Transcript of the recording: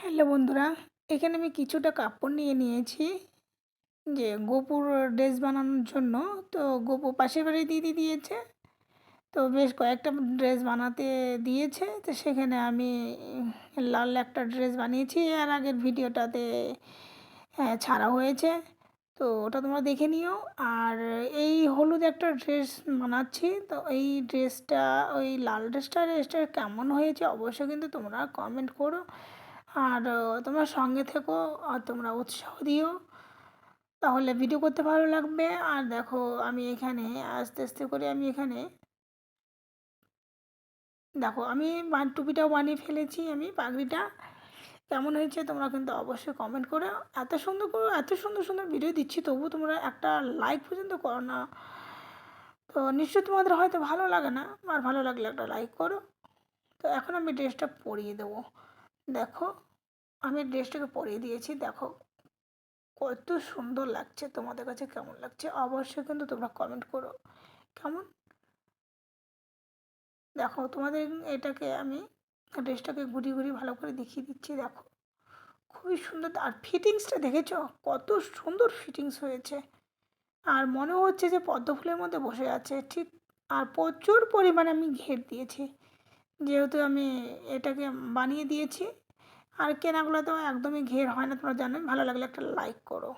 Hello বন্ধুরা এখানে আমি কিছুটা কাপড় নিয়ে নিয়েছি। যে গোপুর ড্রেস বানানোর জন্য তো গোপু পাশের বাড়ি দিদি দিয়েছে। তো বেশ কয়েকটা ড্রেস বানাতে দিয়েছে তো সেখানে আমি লাল একটা ড্রেস বানিয়েছি। আর আগের ভিডিওটাতে হ্যাঁ, ছাড়া হয়েছে। তো ওটা তোমরা দেখে নিও। আর এই হলুদ একটা ড্রেস বানাচ্ছি তো এই ড্রেসটা ওই লাল ড্রেসটা ড্রেসটা কেমন হয়েছে অবশ্যই কিন্তু তোমরা কমেন্ট করো। আর তোমরা সঙ্গে থেকো আর তোমরা উৎসাহ দিও। তাহলে ভিডিও করতে ভালো লাগবে। আর দেখো, আমি এখানে আস্তে আস্তে করে আমি এখানে দেখো, আমি টুপিটাও বানিয়ে ফেলেছি আমি, পাগড়িটা। কেমন হয়েছে তোমরা কিন্তু অবশ্যই কমেন্ট করে এত সুন্দর করে, এত সুন্দর সুন্দর ভিডিও দিচ্ছি তবু তোমরা একটা লাইক পর্যন্ত করো না। তো নিশ্চয়ই তোমাদের হয়তো ভালো লাগে না, আর ভালো লাগলে একটা লাইক করো। তো এখন আমি ড্রেসটা পরিয়ে দেবো। দেখো, আমি ড্রেসটাকে পরিয়ে দিয়েছি। দেখো, কত সুন্দর লাগছে। তোমাদের কাছে কেমন লাগছে? অবশ্যই কিন্তু তোমরা কমেন্ট করো। কেমন? দেখো, তোমাদের এটাকে আমি ড্রেসটাকে ঘুরিয়ে ঘুরিয়ে ভালো করে দেখিয়ে দিচ্ছি। দেখো, খুবই সুন্দর। আর ফিটিংসটা দেখেছ? কত সুন্দর ফিটিংস হয়েছে। আর মনে হচ্ছে যে পদ্ম ফুলের মধ্যে বসে আছে। ঠিক, আর প্রচুর পরিমাণে আমি ঘের দিয়েছি। যেহেতু আমি এটাকে বানিয়ে দিয়েছি, আর কেনাগুলো তো একদমই ঘের হয় না, তোমরা জানো ভালো লাগলে একটা লাইক করো।